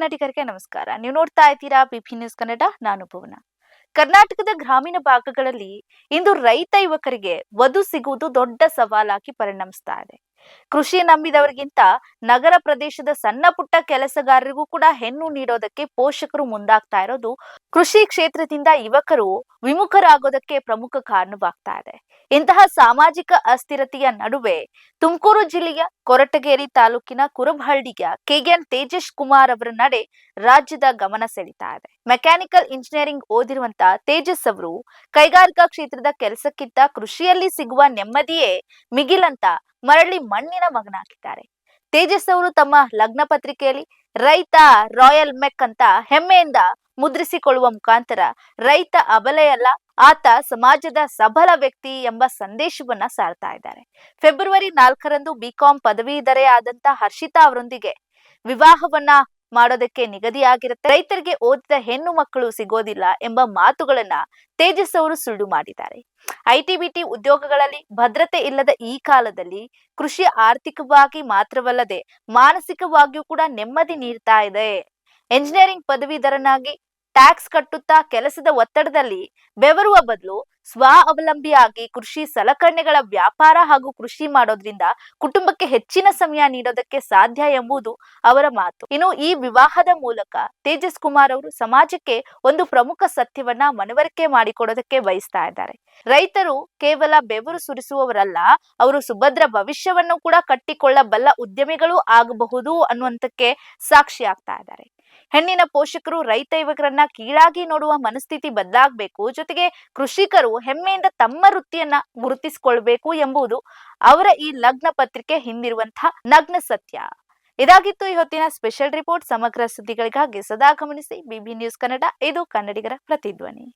ಕನ್ನಡಿಗರಿಗೆ ನಮಸ್ಕಾರ. ನೀವು ನೋಡ್ತಾ ಇದ್ದೀರಾ ಬಿಪಿ ನ್ಯೂಸ್ ಕನ್ನಡ, ನಾನು ಭುವನ. ಕರ್ನಾಟಕದ ಗ್ರಾಮೀಣ ಭಾಗಗಳಲ್ಲಿ ಇಂದು ರೈತ ಯುವಕರಿಗೆ ವಧು ಸಿಗುವುದು ದೊಡ್ಡ ಸವಾಲಾಗಿ ಪರಿಣಮಿಸ್ತಾ ಇದೆ. ಕೃಷಿ ನಂಬಿದವರಿಗಿಂತ ನಗರ ಪ್ರದೇಶದ ಸಣ್ಣ ಪುಟ್ಟ ಕೆಲಸಗಾರರಿಗೂ ಕೂಡ ಹೆಣ್ಣು ನೀಡೋದಕ್ಕೆ ಪೋಷಕರು ಮುಂದಾಗ್ತಾ ಇರೋದು ಕೃಷಿ ಕ್ಷೇತ್ರದಿಂದ ಯುವಕರು ವಿಮುಖರಾಗೋದಕ್ಕೆ ಪ್ರಮುಖ ಕಾರಣವಾಗ್ತಾ ಇದೆ. ಇಂತಹ ಸಾಮಾಜಿಕ ಅಸ್ಥಿರತೆಯ ನಡುವೆ ತುಮಕೂರು ಜಿಲ್ಲೆಯ ಕೊರಟಗೆರೆ ತಾಲೂಕಿನ ಕುರುಬಹಳ್ಳಿಯ ಕೆಎನ್ ತೇಜಸ್ ಕುಮಾರ್ ಅವರ ನಡೆ ರಾಜ್ಯದ ಗಮನ ಸೆಳೀತಾ ಇದೆ. ಮೆಕ್ಯಾನಿಕಲ್ ಇಂಜಿನಿಯರಿಂಗ್ ಓದಿರುವಂತ ತೇಜಸ್ ಅವರು ಕೈಗಾರಿಕಾ ಕ್ಷೇತ್ರದ ಕೆಲಸಕ್ಕಿಂತ ಕೃಷಿಯಲ್ಲಿ ಸಿಗುವ ನೆಮ್ಮದಿಯೇ ಮಿಗಿಲಂತ ಮರಳಿ ಮಣ್ಣಿನ ಮಗನಾಗಿದ್ದಾರೆ. ತೇಜಸ್ ಅವರು ತಮ್ಮ ಲಗ್ನ ಪತ್ರಿಕೆಯಲ್ಲಿ ರೈತ ರಾಯಲ್ ಮೆಕ್ ಅಂತ ಹೆಮ್ಮೆಯಿಂದ ಮುದ್ರಿಸಿಕೊಳ್ಳುವ ಮುಖಾಂತರ ರೈತ ಅಬಲೆಯಲ್ಲ ಆತ ಸಮಾಜದ ಸಬಲ ವ್ಯಕ್ತಿ ಎಂಬ ಸಂದೇಶವನ್ನ ಸಾರ್ತಾ ಇದ್ದಾರೆ. ಫೆಬ್ರವರಿ ನಾಲ್ಕರಂದು ಬಿಕಾಂ ಪದವೀಧರೆ ಆದಂತ ಹರ್ಷಿತಾ ಅವರೊಂದಿಗೆ ವಿವಾಹವನ್ನ ಮಾಡೋದಕ್ಕೆ ನಿಗದಿಯಾಗಿರುತ್ತೆ ರೈತರಿಗೆ ಓದಿದ ಹೆಣ್ಣು ಮಕ್ಕಳು ಸಿಗೋದಿಲ್ಲ ಎಂಬ ಮಾತುಗಳನ್ನ ತೇಜಸ್ ಅವರು ಸುಳ್ಳು ಮಾಡಿದ್ದಾರೆ. ಐಟಿ ಬಿಟಿ ಉದ್ಯೋಗಗಳಲ್ಲಿ ಭದ್ರತೆ ಇಲ್ಲದ ಈ ಕಾಲದಲ್ಲಿ ಕೃಷಿ ಆರ್ಥಿಕವಾಗಿ ಮಾತ್ರವಲ್ಲದೆ ಮಾನಸಿಕವಾಗಿಯೂ ಕೂಡ ನೆಮ್ಮದಿ ನೀಡ್ತಾ ಇದೆ. ಎಂಜಿನಿಯರಿಂಗ್ ಪದವೀಧರನಾಗಿ ಟ್ಯಾಕ್ಸ್ ಕಟ್ಟುತ್ತಾ ಕೆಲಸದ ಒತ್ತಡದಲ್ಲಿ ಬೆವರುವ ಬದಲು ಸ್ವಾವಲಂಬಿಯಾಗಿ ಕೃಷಿ ಸಲಕರಣೆಗಳ ವ್ಯಾಪಾರ ಹಾಗೂ ಕೃಷಿ ಮಾಡೋದ್ರಿಂದ ಕುಟುಂಬಕ್ಕೆ ಹೆಚ್ಚಿನ ಸಮಯ ನೀಡೋದಕ್ಕೆ ಸಾಧ್ಯ ಎಂಬುದು ಅವರ ಮಾತು. ಇನ್ನು ಈ ವಿವಾಹದ ಮೂಲಕ ತೇಜಸ್ ಕುಮಾರ್ ಅವರು ಸಮಾಜಕ್ಕೆ ಒಂದು ಪ್ರಮುಖ ಸತ್ಯವನ್ನ ಮನವರಿಕೆ ಮಾಡಿಕೊಡೋದಕ್ಕೆ ಬಯಸ್ತಾ ಇದ್ದಾರೆ. ರೈತರು ಕೇವಲ ಬೆವರು ಸುರಿಸುವವರಲ್ಲ, ಅವರು ಸುಭದ್ರ ಭವಿಷ್ಯವನ್ನು ಕೂಡ ಕಟ್ಟಿಕೊಳ್ಳಬಲ್ಲ ಉದ್ಯಮಿಗಳು ಆಗಬಹುದು ಅನ್ನುವಂತಕ್ಕೆ ಸಾಕ್ಷಿ ಆಗ್ತಾ ಇದ್ದಾರೆ. ಹೆಣ್ಣಿನ ಪೋಷಕರು ರೈತ ಯುವಕರನ್ನ ಕೀಳಾಗಿ ನೋಡುವ ಮನಸ್ಥಿತಿ ಬದಲಾಗಬೇಕು. ಜೊತೆಗೆ ಕೃಷಿಕರು ಹೆಮ್ಮೆಯಿಂದ ತಮ್ಮ ವೃತ್ತಿಯನ್ನ ಗುರುತಿಸಿಕೊಳ್ಬೇಕು ಎಂಬುದು ಅವರ ಈ ಲಗ್ನ ಪತ್ರಿಕೆ ಹಿಂದಿರುವಂತಹ ನಗ್ನ ಸತ್ಯ. ಇದಾಗಿತ್ತು ಈ ಹೊತ್ತಿನ ಸ್ಪೆಷಲ್ ರಿಪೋರ್ಟ್. ಸಮಗ್ರ ಸುದ್ದಿಗಳಿಗಾಗಿ ಸದಾ ಗಮನಿಸಿ. ಬಿಬಿ ನ್ಯೂಸ್ ಕನ್ನಡ, ಇದು ಕನ್ನಡಿಗರ ಪ್ರತಿಧ್ವನಿ.